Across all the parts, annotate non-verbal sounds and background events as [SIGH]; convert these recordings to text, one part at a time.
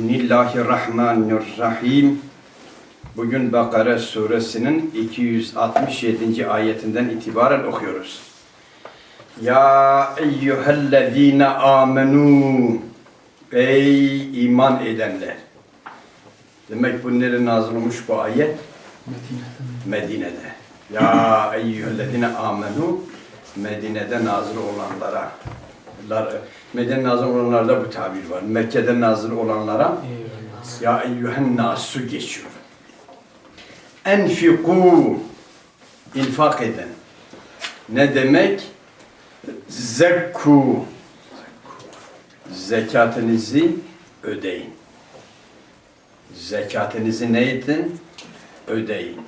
Bismillahirrahmanirrahim. Bugün Bakara suresinin 267. ayetinden itibaren okuyoruz. Ya eyyühellezine amenu Ey iman edenler. Demek bu nerede nazil olmuş bu ayet? Medine'de. Ya eyyühellezine amenu Medine'de nazil olanlara. Lar- Medine'de nazil olanlarda bu tabir var. Mekke'de nazil olanlara ya eyyühen nasu geçiyor. Enfiku infak eden. Ne demek? Zekku zekatınızı ödeyin. Zekatınızı ne edin? Ödeyin.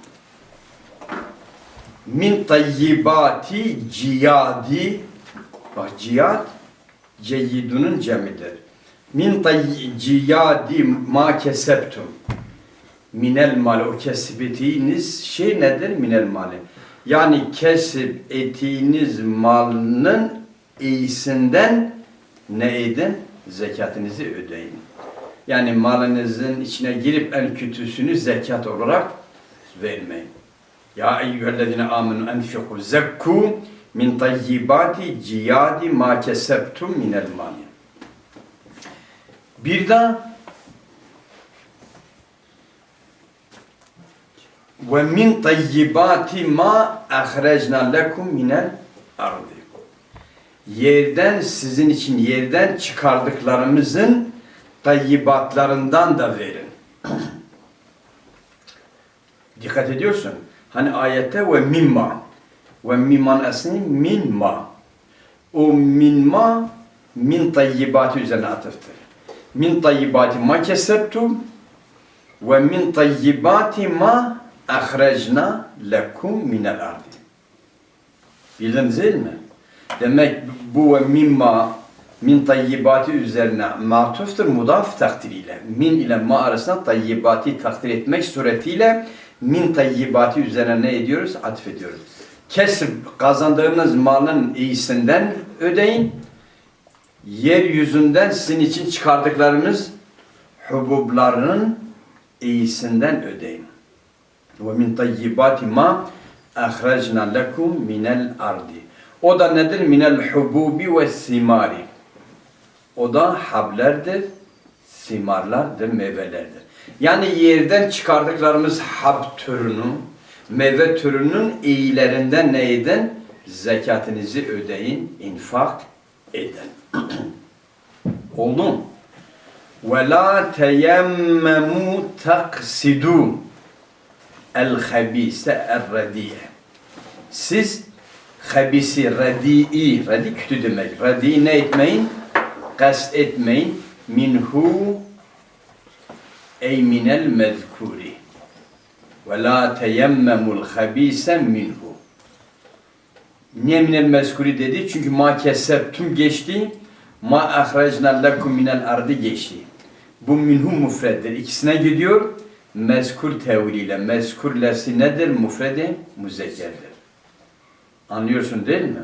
Min tayyibati ciyadi bak ciyad ceyyidunun cemidir. Min ciyadi ma keseptum minel mal o kesip ettiğiniz şey nedir? Minel mali. Yani kesip ettiğiniz malının iyisinden ne edin? Zekatınızı ödeyin. Yani malınızın içine girip en kötüsünü zekat olarak vermeyin. Ya eyyühellezine amenu enfiku zekku min tayyibati ciyadi ma kesebtum minel mali. Bir de ve min tayyibati ma ahrecna lekum minel ardı. Yerden sizin için yerden çıkardıklarımızın tayyibatlarından da verin. Dikkat ediyorsun. Hani ayette ve mimma. Ve mimman esni minma. O minma min tayyibati üzerine atıftır. Min tayyibati ma kesebtum ve min tayyibati ma ahrecna lekum minel ardi. Bildiniz değil mi? Demek bu ve mimma min tayyibati üzerine matuftur mudaf takdiriyle. Min ile ma arasında tayyibati takdir etmek suretiyle min tayyibati üzerine ne ediyoruz? Atfediyoruz. Kesip kazandığınız malın iyisinden ödeyin. Yeryüzünden sizin için çıkardıklarınız hubublarının iyisinden ödeyin. Ve min tayyibati ma ahrajna lekum minel. O da nedir? Minel hububi ve simari. O da hablerdir, simarlardır, meyvelerdir. Yani yerden çıkardıklarımız hab türünü, meyve türünün iyilerinden ne edin? Zekatınızı ödeyin, infak edin. [CLEARS THROAT] Oldu mu? وَلَا تَيَمَّمُوا تَقْسِدُوا الْخَب۪يسَ الرَّد۪يَ Siz habisi, radi'i, radi kötü demek. Radi ne etmeyin? Kast etmeyin. Minhu ey minel mezkuri. Ve la teyemmemul habise minhu. Niye minel mezkuri dedi? Çünkü ma kesebtum geçti. Ma ahrajna lekum minel ardı geçti. Bu minhu mufreddir. İkisine gidiyor. Mezkur teviliyle. Mezkur lesi nedir? Mufredi muzekkerdir. Anlıyorsun değil mi?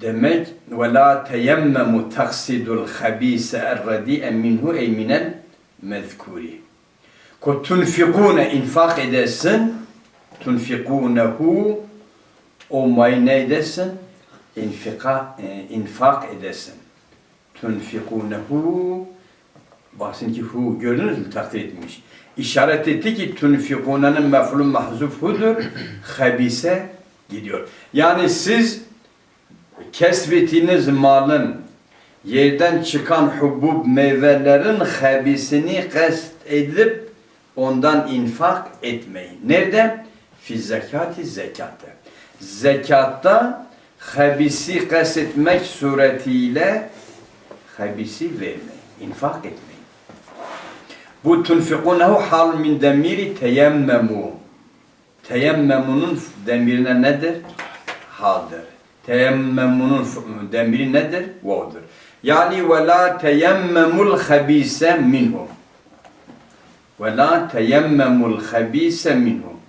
Demek ve la teyemmemu taksidul habise erradi'e minhu ey minel mezkuri. Ko tunfikune infak edersin tunfikunehu o may ne edersin? İnfika, e, infak edersin. Tunfikunehu Baksın ki hu gördünüz mü takdir etmiş. İşaret etti ki tunfikunanın mef'ulun mahzuf hudur. Habise gidiyor. Yani siz kesbettiğiniz malın yerden çıkan hubub meyvelerin habisini kast edip ondan infak etmeyin. Nerede? Fi zekati zekatta. Zekatta habisi kast etmek suretiyle habisi vermeyin. infak etmeyin. Bu tunfikunehu hal min demiri teyemmemu. Teyemmemunun demirine nedir? Haldır. Teyemmemunun demiri nedir? Vav'dır. Yani ve la teyemmemul habise minhum. Ve la teyemmemul habise minhum.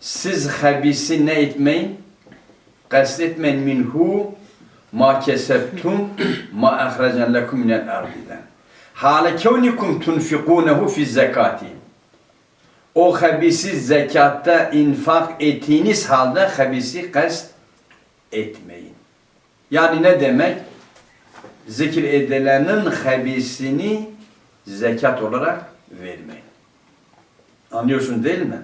Siz habisi ne etmeyin? Kastetmeyin minhu ma kesebtum ma ahracen lekum minel ardiden. Hale kevnikum tunfikunehu fi zekati. O habisi zekatta infak ettiğiniz halde habisi kast etmeyin. Yani ne demek? Zikir edilenin habisini zekat olarak vermeyin. Anlıyorsun değil mi?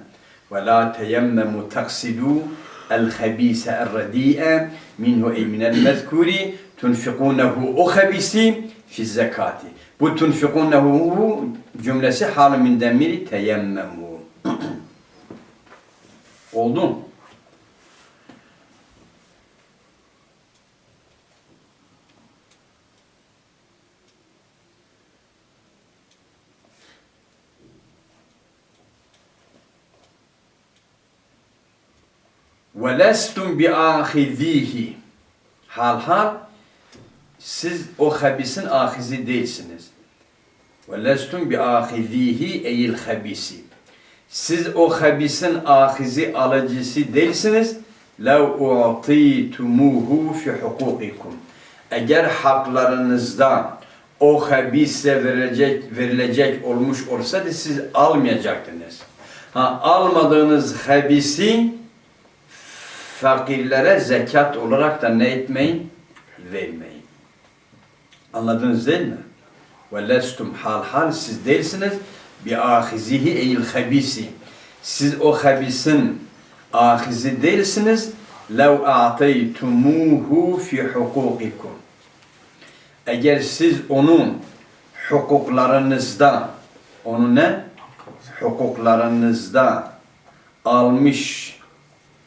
Taksidu el habise er radi'e minhu ey minel mezkuri tunfikunehu o habisi fi zekati. Bu tunfikunehu cümlesi halı min demiri teyemmemu. [CLEARS THROAT] Oldu mu? Ve lestum bi ahizihi. Hal hal siz o habisin ahizi değilsiniz. Ve lestum bi ahizihi eyil habisi. Siz o habisin ahizi alıcısı değilsiniz. Lev u'titumuhu fi hukukikum. Eğer haklarınızda o habise verecek, verilecek olmuş olsaydı siz almayacaktınız. Ha, almadığınız habisin fakirlere zekat olarak da ne etmeyin? Vermeyin. Anladınız değil mi? Lestum hal hal siz değilsiniz ahizihi eyl habisi. Siz o habisin ahizi değilsiniz. Lev a'taytumuhu fi hukukikum. Eğer siz onun hukuklarınızda onu ne? Hukuklarınızda almış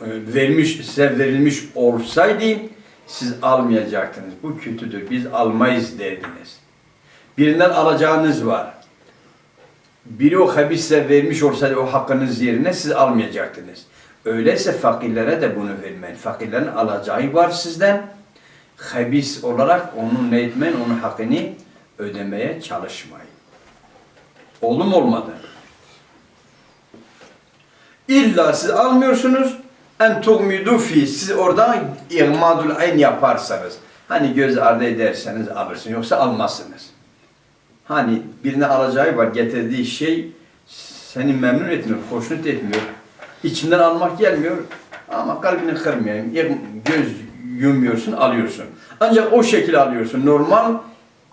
e, vermiş size verilmiş olsaydı siz almayacaktınız. Bu kötüdür. Biz almayız derdiniz. Birinden alacağınız var. Biri o habis size vermiş olsaydı o hakkınız yerine siz almayacaktınız. Öyleyse fakirlere de bunu vermeyin. Fakirlerin alacağı var sizden. Habis olarak onu ne etmeyin, onun hakkını ödemeye çalışmayın. Oldu mu olmadı? İlla siz almıyorsunuz, en tugmidu fi siz orada ihmadul ayn yaparsanız hani göz ardı ederseniz alırsınız yoksa almazsınız. Hani birine alacağı var getirdiği şey seni memnun etmiyor, hoşnut etmiyor. İçinden almak gelmiyor ama kalbini kırmayayım. Göz yumuyorsun, alıyorsun. Ancak o şekilde alıyorsun. Normal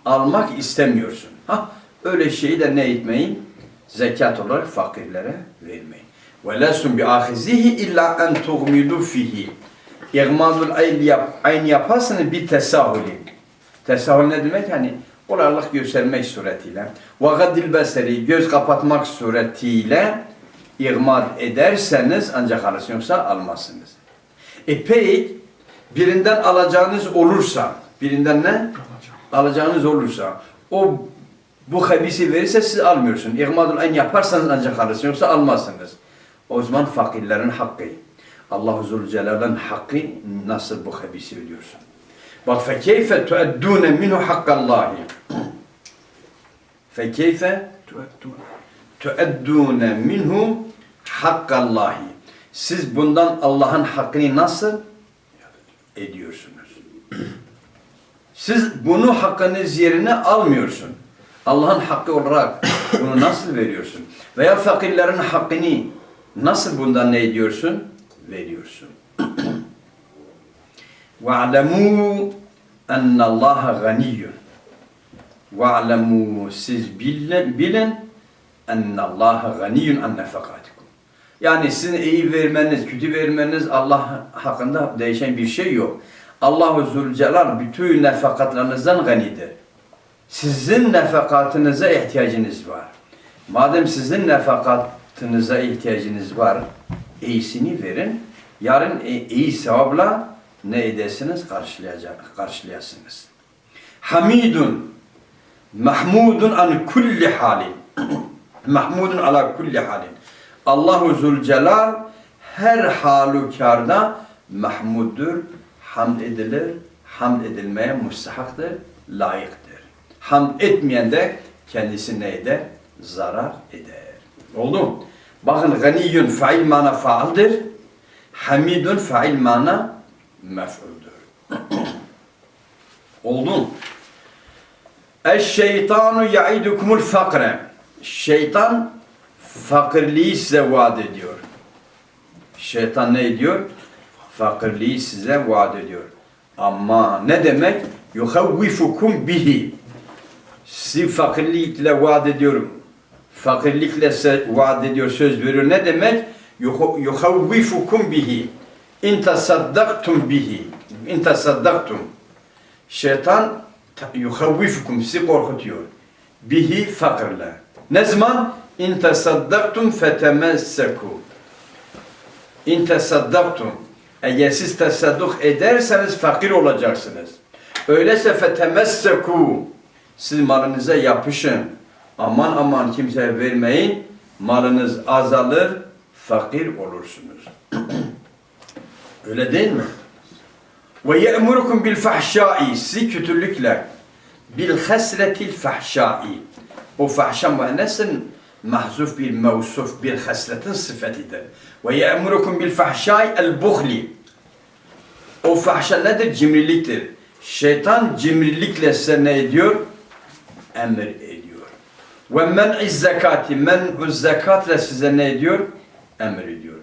almak istemiyorsun. Ha, öyle şeyi de ne etmeyin? Zekat olarak fakirlere vermeyin. Ve lesum bi ahizihi illa en tuğmidu. İğmadul ayn, yap, ayn yapasını bir tesahülü. Tesahül ne demek? Hani olarlık göstermek suretiyle. Ve gaddil beseri, göz kapatmak suretiyle iğmad ederseniz ancak alırsınız yoksa almazsınız. E peyk birinden alacağınız olursa, birinden ne? Alacağınız olursa, o bu habisi verirse siz almıyorsun. İğmadul en yaparsanız ancak alırsınız yoksa almazsınız. O zaman fakirlerin hakkı. Allah-u Zülcelal'ın hakkı nasıl bu habisi ödüyorsun? Bak fekeyfe tueddûne minhu hakkallahi. Fekeyfe tueddûne minhu hakkallahi. Siz bundan Allah'ın hakkını nasıl ediyorsunuz? Siz bunu hakkınız yerine almıyorsun. Allah'ın hakkı olarak bunu nasıl veriyorsun? Veya fakirlerin hakkını Nasıl bundan ne ediyorsun? Veriyorsun. وَعْلَمُوا اَنَّ اللّٰهَ غَنِيٌّ وَعْلَمُوا Siz bilin, bilin اَنَّ اللّٰهَ غَنِيٌّ اَنْ نَفَقَاتِكُمْ Yani sizin iyi vermeniz, kötü vermeniz Allah hakkında değişen bir şey yok. Allahu Zülcelal bütün nefakatlarınızdan ganidir. Sizin nefakatınıza ihtiyacınız var. Madem sizin nefakat hayatınıza ihtiyacınız var. İyisini verin. Yarın iyi sevapla ne edersiniz? Karşılayacak, karşılayasınız. Hamidun Mahmudun an kulli halin. [CLEARS THROAT] Mahmudun ala kulli halin. Allahu Zülcelal her halükarda mahmuddur, hamd edilir, hamd edilmeye mustahaktır, layıktır. Hamd etmeyen de kendisi neyde? Zarar eder. Oldu mu? Bakın ganiyyun fail mana faaldir. Hamidun fail mana mef'uldür. [CLEARS THROAT] Oldu mu? Eşşeytanu yaidukumul fakre. Şeytan fakirliği size vaat ediyor. Şeytan ne ediyor? Fakirliği size vaat ediyor. Ama ne demek? Yuhavvifukum bihi. Sizi fakirlikle vaat ediyorum. Fakirlikle vaat ediyor, söz veriyor. Ne demek? Yuhavvifukum bihi. İn tasaddaktum bihi. İn tasaddaktum. Şeytan ta- yuhavvifukum sizi korkutuyor. Bihi fakirle. Ne zaman? İn tasaddaktum fetemesseku. İn tasaddaktum. Eğer siz tasadduk ederseniz fakir olacaksınız. Öyleyse fetemesseku. Siz malınıza yapışın. Aman aman kimseye vermeyin. Malınız azalır, fakir olursunuz. [CLEARS THROAT] Öyle değil mi? Ve ye'murukum bil fahşai. Sizi kötülükle bil hasretil fahşai. O fahşa müennesin mahzuf bir mevsuf bir hasletin sıfatıdır. Ve ye'murukum bil fahşai el. O fahşa nedir? Cimriliktir. Şeytan cimrilikle size ne ediyor? Emir. Ve men'i zekati. Men'u zekatla size ne ediyor? Emir ediyor.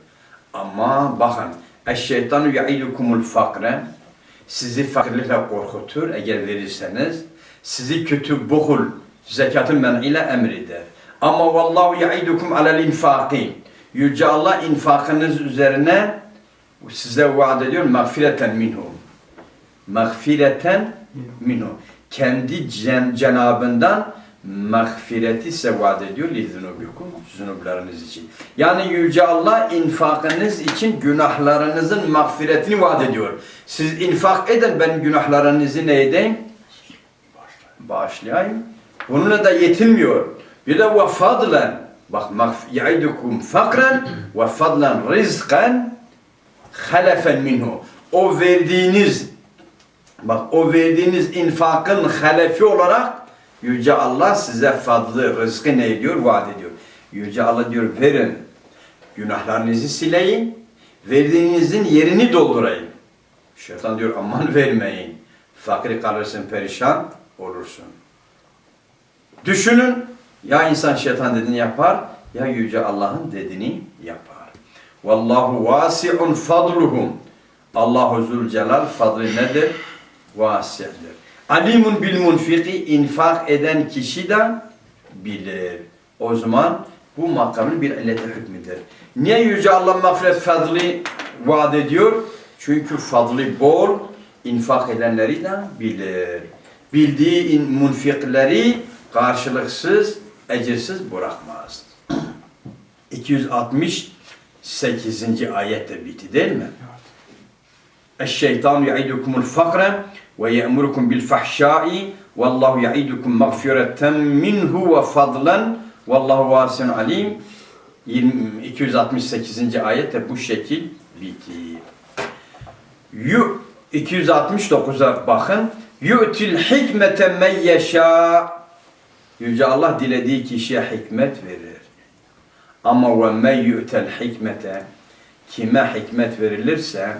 Ama bakın. Eşşeytanu ya'idukumul fakre. Sizi fakirlikle korkutur eğer verirseniz. Sizi kötü buhul, zekatın men'iyle emreder. Ama vallahu ya'idukum alel infaki. Yüce Allah infakınız üzerine size vaat ediyor mağfireten minhu. Mağfireten minhu. Kendi cen cenabından mağfireti size vaat ediyor li zunubikum zunublarınız için. Yani Yüce Allah infakınız için günahlarınızın mağfiretini vaat ediyor. Siz infak edin ben günahlarınızı ne edeyim? Bağışlayayım. Bununla da yetinmiyor. Bir de ve fadlen bak ya'idukum fakran ve fadlen rizkan halefen minhu. O verdiğiniz bak o verdiğiniz infakın halefi olarak Yüce Allah size fadlı rızkı ne ediyor? Vaat ediyor. Yüce Allah diyor verin. Günahlarınızı sileyim. Verdiğinizin yerini doldurayım. Şeytan diyor aman vermeyin. Fakir kalırsın perişan olursun. Düşünün ya insan şeytan dediğini yapar ya Yüce Allah'ın dediğini yapar. Vallahu vasi'un fadluhum. Allahu Zülcelal fadlı nedir? Vasi'dir. Alimun bil munfiki infak eden kişi de bilir. O zaman bu makamın bir illeti hükmüdür. Niye Yüce Allah mağfiret fadlı vaat ediyor? Çünkü fadlı bol, infak edenleri de bilir. Bildiği in, munfikleri karşılıksız, ecirsiz bırakmaz. [CLEARS THROAT] 268. ayette bitti değil mi? Eşşeytan ya'idukumul fakre ve ye'murukum bil fahşai vallahu ya'idukum mağfireten minhu ve fadlan vallahu vasin alim 20 268. ayette bu şekil bitti. Yu 269'a bakın. Yu'til hikmete men yeşâ. Yüce Allah dilediği kişiye hikmet verir. Ama ve men yu'tel hikmete kime hikmet verilirse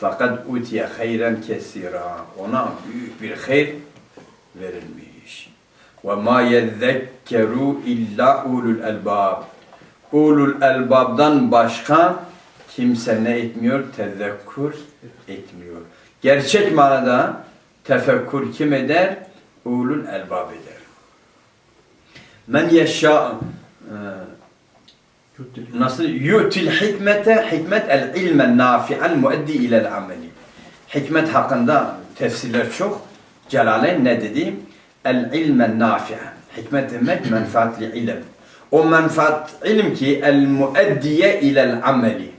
fakat utiye hayren kesira. Ona büyük bir hayır verilmiş. Ve ma yezekkeru illa ulul elbab. Ulul elbabdan başka kimse ne etmiyor? Tezekkür etmiyor. Gerçek manada tefekkür kim eder? Ulul elbab eder. Men yeşâ e, nasıl yu'til hikmete hikmet el ilmen nafi'al muaddi ilel ameli. Hikmet hakkında tefsirler çok. Celaleyn ne dedi? El ilmen nafi'a. Hikmet demek menfaatli ilim. O menfaat ilim ki el muaddiye ilel ameli.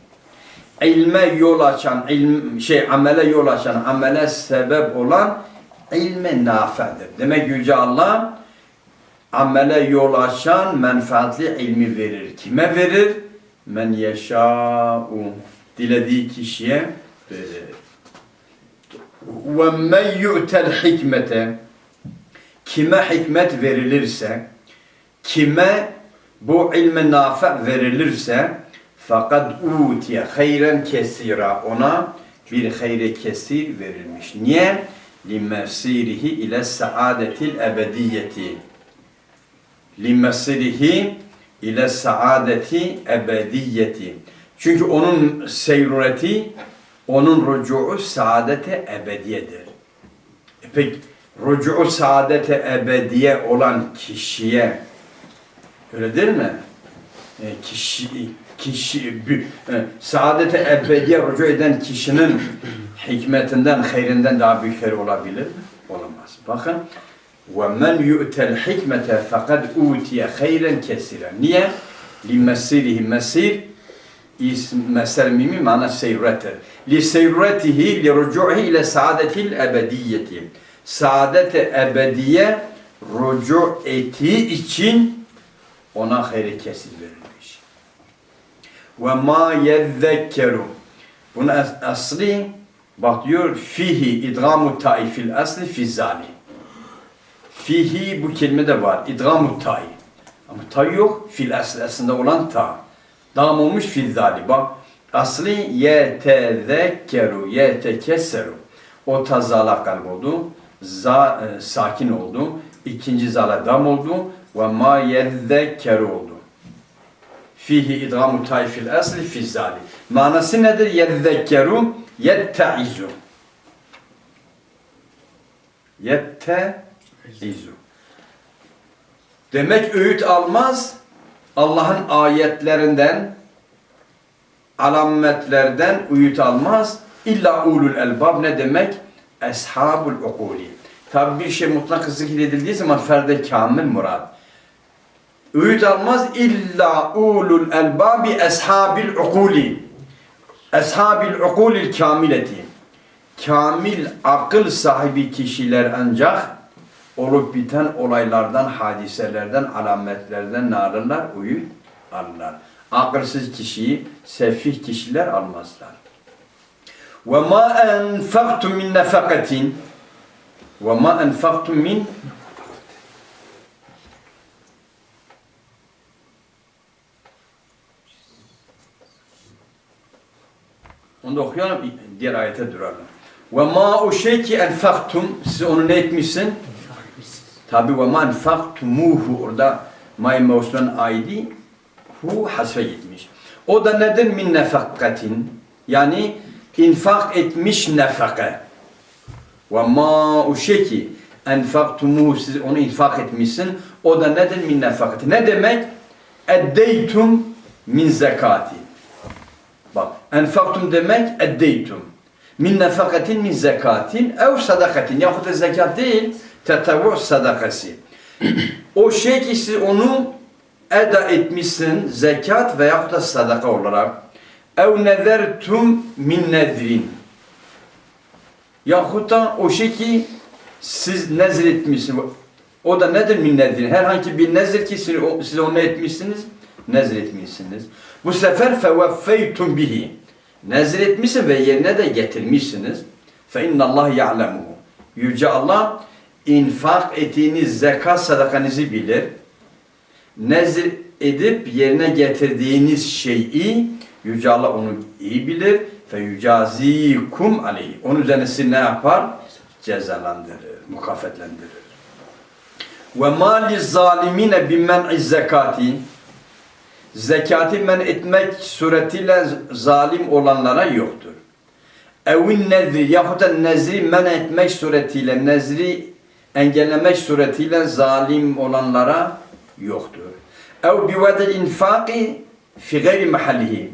İlme yol açan, ilm, şey amele yol açan, amele sebep olan ilme nafi'dir. Demek Yüce Allah amele yol açan menfaatli ilmi verir. Kime verir? Men yeşâ'u. Dilediği kişiye verir. Ve men yu'tel hikmete. Kime hikmet verilirse, kime bu ilme nafi verilirse, fakat utiye hayren kesira ona bir hayre kesir verilmiş. Niye? limesirihi ile saadetil ebediyeti limesirihi ile saadeti ebediyeti çünkü onun seyrureti onun rücu'u saadete ebediyedir. E peki rücu'u saadete ebediye olan kişiye öyle değil mi? E, kişi kişi e, saadete ebediye rücu eden kişinin hikmetinden, hayrinden daha büyük hayır olabilir mi? Olamaz. Bakın وَمَنْ يُؤْتَ الْحِكْمَةَ فَقَدْ اُوْتِيَ خَيْرًا كَسِيرًا Niye? لِمَسِيرِهِ mesir ism mesel mimi mana seyretir. Li seyretihi li rucuhi ile saadetil ebediyeti. Saadet-i ebediye rucu ettiği için ona hayri kesin verilmiş. Ve ma yezekkeru. Bunun as- asli bak diyor fihi idgamu ta'i fil asli fi zali. Fihi bu kelime de var. İdgamu ta'i. Ama ta yok. Fil asli aslında olan ta. Dam olmuş fil zali. Bak asli yetezekkeru yetekesseru. O tazala kalb oldu. Za, e, sakin oldu. İkinci zala dam oldu. Ve ma yezekkeru oldu. Fihi idgamu ta'i fil asli fi zali. Manası nedir? Yezekkeru yetteizu. Yetteizu. Demek öğüt almaz, Allah'ın ayetlerinden, alametlerden öğüt almaz. İlla ulul elbab ne demek? Eshabul ukuli. Tabi bir şey mutlak zikredildiği zaman ferde kamil murad. Öğüt almaz illa ulul elbabi eshabil ukuli. Eshabil ukulil kamileti. Kamil akıl sahibi kişiler ancak olup biten olaylardan, hadiselerden, alametlerden ne alırlar? Uyut. Akılsız kişiyi, sefih kişiler almazlar. Ve ma enfaktum min nefakatin ve ma enfaktum min Onu da okuyalım, diğer ayete duralım. Ve ma o şey ki enfaktum, siz onu ne etmişsin? Tabi ve ma enfaktumuhu, orada may mevsulan aydi, hu hasfe gitmiş. O da nedir? Min nefakkatin. Yani infak etmiş nefake. Ve ma o şey ki enfaktumuhu, siz onu infak etmişsin. O da nedir? Min nefakati. Ne demek? Eddeytum min zekati. Bak, enfaktum demek eddeytum. Min nefakatin min zekatin ev sadakatin. Yahut da zekat değil, tetavvu sadakası. o şey ki onu eda etmişsin zekat veyahut da sadaka olarak. Ev nezertum min nezrin. Yahut da o şey ki siz nezir etmişsiniz. O da nedir min nezrin? Herhangi bir nezir ki siz, onu etmişsiniz, nezir etmişsiniz. Bu sefer feveffeytum bihi. Nezir etmişsin ve yerine de getirmişsiniz. Fe innallah ya'lemuhu. Yüce Allah infak ettiğiniz zekat sadakanızı bilir. Nezir edip yerine getirdiğiniz şeyi Yüce Allah onu iyi bilir. Fe yucazikum aleyhi. Onun üzerine ne yapar? Cezalandırır, mukafetlendirir. Ve mali zalimine bimen'i zekati zekatı men etmek suretiyle zalim olanlara yoktur. Evin nezri yahut da nezri men etmek suretiyle nezri engellemek suretiyle zalim olanlara yoktur. Ev bivedil infaki fi gayri mahallihi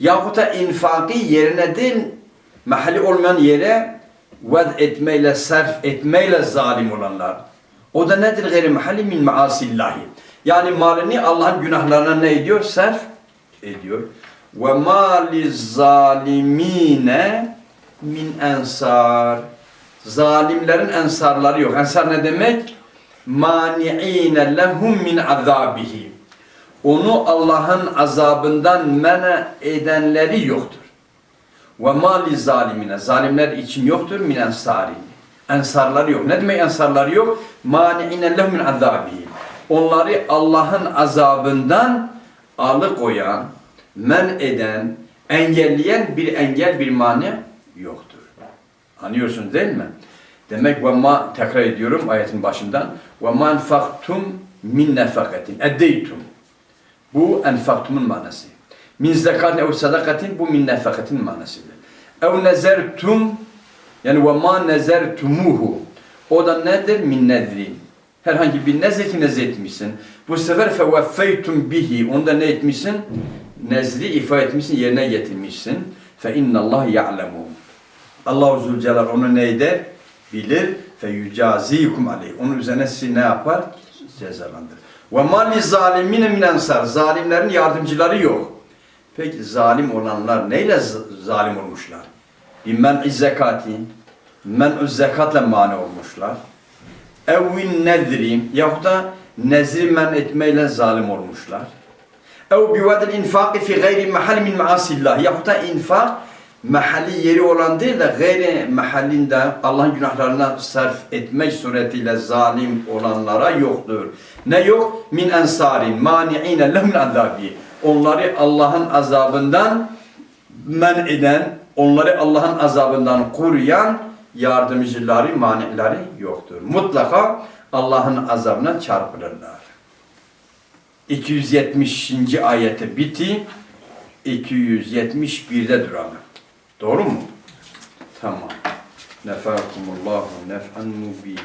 yahut da infakı yerine değil mahalli olmayan yere ved etmeyle, sarf etmeyle zalim olanlar. O da nedir gayri mahalli min maasillahi. Yani malini Allah'ın günahlarına ne ediyor? Sarf ediyor. Ve mali zalimine min ensar. Zalimlerin ensarları yok. Ensar ne demek? Mani'ine lehum min azabihi. Onu Allah'ın azabından mena edenleri yoktur. Ve mali zalimine. Zalimler için yoktur min ensari. Ensarları yok. Ne demek ensarları yok? Mani'ine lehum min azabihi onları Allah'ın azabından alıkoyan, men eden, engelleyen bir engel, bir mani yoktur. Anlıyorsunuz değil mi? Demek ve ma tekrar ediyorum ayetin başından. Ve ma enfaktum min nefakatin. Eddeytum. Bu enfaktumun manası. Min zekatin ev sadakatin bu min nefakatin manasıdır. Ev nezertum yani ve ma nezertumuhu. O da nedir? Min nezrin. Herhangi bir nezir ki nezir etmişsin. Bu sefer feveffeytum bihi. Onda ne etmişsin? Nezri ifa etmişsin, yerine getirmişsin. Fe innallah ya'lemu. Allahu Zülcelal onu ne eder? Bilir. Fe yücazikum aleyh. Onun üzerine sizi ne yapar? Cezalandırır. Ve ma li zalimine min ensar. Zalimlerin yardımcıları yok. Peki zalim olanlar neyle zalim olmuşlar? Bir men'i zekati, men'ü zekatla mani olmuşlar. Evvin nedri yahut da nezri men etmeyle zalim olmuşlar. Ev bivadil infaki fi gayri mahal min maasillah yahut da infak mahalli yeri olan değil de gayri mahallinde Allah'ın günahlarına sarf etmek suretiyle zalim olanlara yoktur. Ne yok? Min ensarin mani'ine lehum azabi. Onları Allah'ın azabından men eden, onları Allah'ın azabından koruyan yardımcıları, manileri yoktur. Mutlaka Allah'ın azabına çarpılırlar. 270. ayeti biti 271'de duralım. Doğru mu? Tamam. Nefakumullahu nef'an mubin.